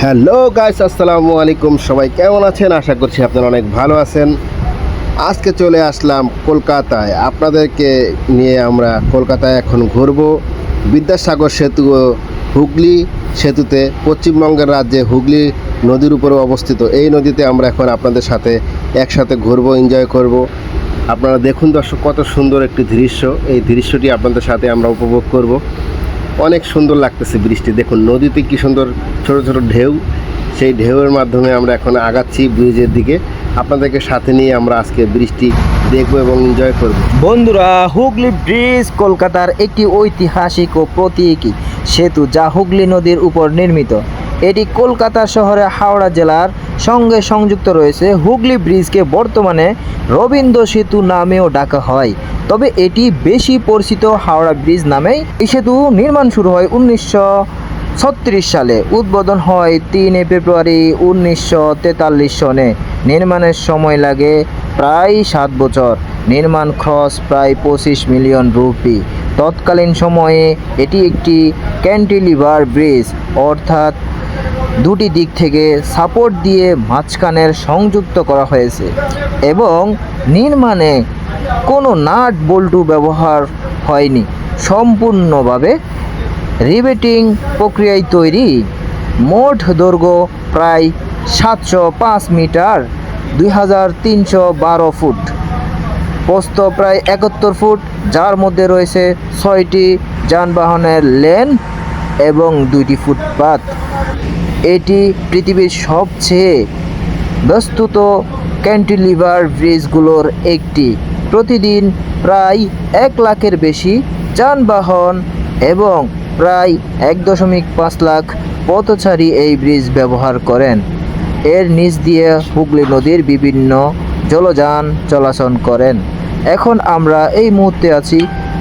Hello guys, আসসালামু আলাইকুম। সবাই কেমন আছেন? আশা করছি আপনারা অনেক ভালো আছেন। আজকে চলে আসলাম কলকাতায়। আপনাদেরকে নিয়ে আমরা কলকাতায় এখন ঘুরব। বিদ্যাসাগর সেতু ও হুগলি সেতুতে, পশ্চিমবঙ্গের রাজ্যে হুগলি নদীর উপরে অবস্থিত। এই নদীতে আমরা এখন আপনাদের সাথে একসাথে ঘুরবো এনজয় করব। আপনারা দেখুন দর্শক, কত সুন্দর একটি দৃশ্য। এই দৃশ্যটি আপনাদের সাথে আমরা উপভোগ করব। অনেক সুন্দর লাগতেছে বৃষ্টি। দেখুন, নদীতে কি সুন্দর ছোট ছোট ঢেউ। সেই ঢেউয়ের মাধ্যমে আমরা এখন আগাচ্ছি ব্রিজের দিকে। আপনাদেরকে সাথে নিয়ে আমরা আজকে বৃষ্টি দেখব এবং এনজয় করব। বন্ধুরা, হুগলি ব্রিজ কলকাতার একটি ঐতিহাসিক ও প্রতীকী সেতু যা হুগলি নদীর উপর নির্মিত। এটি কলকাতা শহরে হাওড়া জেলার সঙ্গে সংযুক্ত রয়েছে। হুগলি ব্রিজকে বর্তমানে রবীন্দ্র সেতু নামেও ডাকা হয়। তবে এটি বেশি পরিচিত হাওড়া ব্রিজ নামেই এই সেতু নির্মাণ শুরু হয় উনিশশো ছত্রিশ সালে। উদ্বোধন হয় তিন ফেব্রুয়ারি উনিশশো তেতাল্লিশ সনে। নির্মাণের সময় লাগে প্রায় সাত বছর। নির্মাণ খরচ প্রায় পঁচিশ মিলিয়ন রুপি। তৎকালীন সময়ে এটি একটি ক্যান্টিলিভার ব্রিজ, অর্থাৎ দুটি দিক থেকে সাপোর্ট দিয়ে মাঝখানের সংযুক্ত করা হয়েছে এবং নির্মাণে কোনো নাট বল্টু ব্যবহার হয়নি। সম্পূর্ণভাবে রিবেটিং প্রক্রিয়ায় তৈরি। মোট দৈর্ঘ্য প্রায় সাতশো পাঁচ মিটার, দুই হাজার তিনশো বারো ফুট। প্রস্থ প্রায় একাত্তর ফুট, যার মধ্যে রয়েছে ছয়টি যানবাহনের লেন এবং দুইটি ফুটপাত। এটি পৃথিবীর সবচেয়ে ব্যস্তত ক্যান্টিলিভার ব্রিজগুলোর একটি। প্রতিদিন প্রায় এক লাখের বেশি যানবাহন এবং প্রায় এক দশমিক পাঁচ লাখ পথচারী এই ব্রিজ ব্যবহার করেন। এর নিচ দিয়ে হুগলি নদীর বিভিন্ন জলযান চলাচল করেন। এখন আমরা এই মুহূর্তে আছি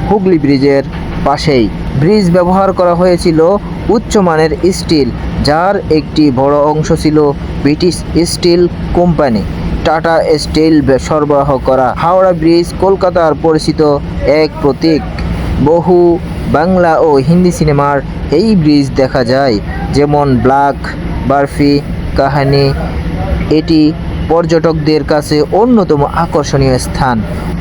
হুগলি ব্রিজের পাশেই। ব্রিজ ব্যবহার করা হয়েছিল উচ্চমানের স্টিল, যার একটি বড় অংশ ছিল British steel company. Tata steel সরবরাহ করা হাওড়া ব্রিজ কলকাতার পরিচিত এক প্রতীক। বহু বাংলা ও হিন্দি সিনেমার এই ব্রিজ দেখা যায়, যেমন ব্ল্যাক, বার্ফি, কাহানি। এটি পর্যটকদের কাছে অন্যতম আকর্ষণীয় স্থান।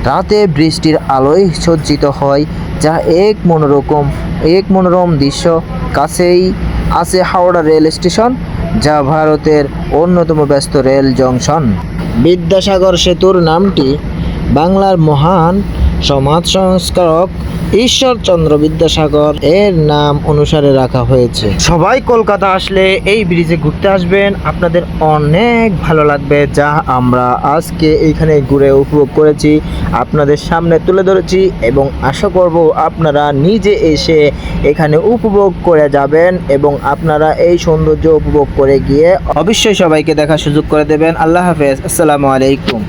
রাতে বৃষ্টির আলোয় সজ্জিত হয়, যা এক মনোরকম, এক মনোরম দৃশ্য কাছেই আছে হাওড়া রেল স্টেশন, যা ভারতের অন্যতম ব্যস্ত রেল জংশন। বিদ্যাসাগর সেতুর নামটি বাংলার মহান সমাজ সংস্কারক ঈশ্বরচন্দ্র বিদ্যাসাগর এর নাম অনুসারে রাখা হয়েছে। সবাই কলকাতা আসলে এই ব্রিজে ঘুরতে আসবেন। আপনাদের অনেক ভালো লাগবে যা আমরা আজকে এইখানে ঘুরে উপভোগ করেছি। আপনাদের সামনে তুলে ধরেছি এবং আশা করব আপনারা নিজে এসে এখানে উপভোগ করে যাবেন এবং আপনারা এই সৌন্দর্য উপভোগ করে গিয়ে অবশ্যই সবাইকে দেখার সুযোগ করে দেবেন। আল্লাহ হাফেজ। আসসালামু আলাইকুম।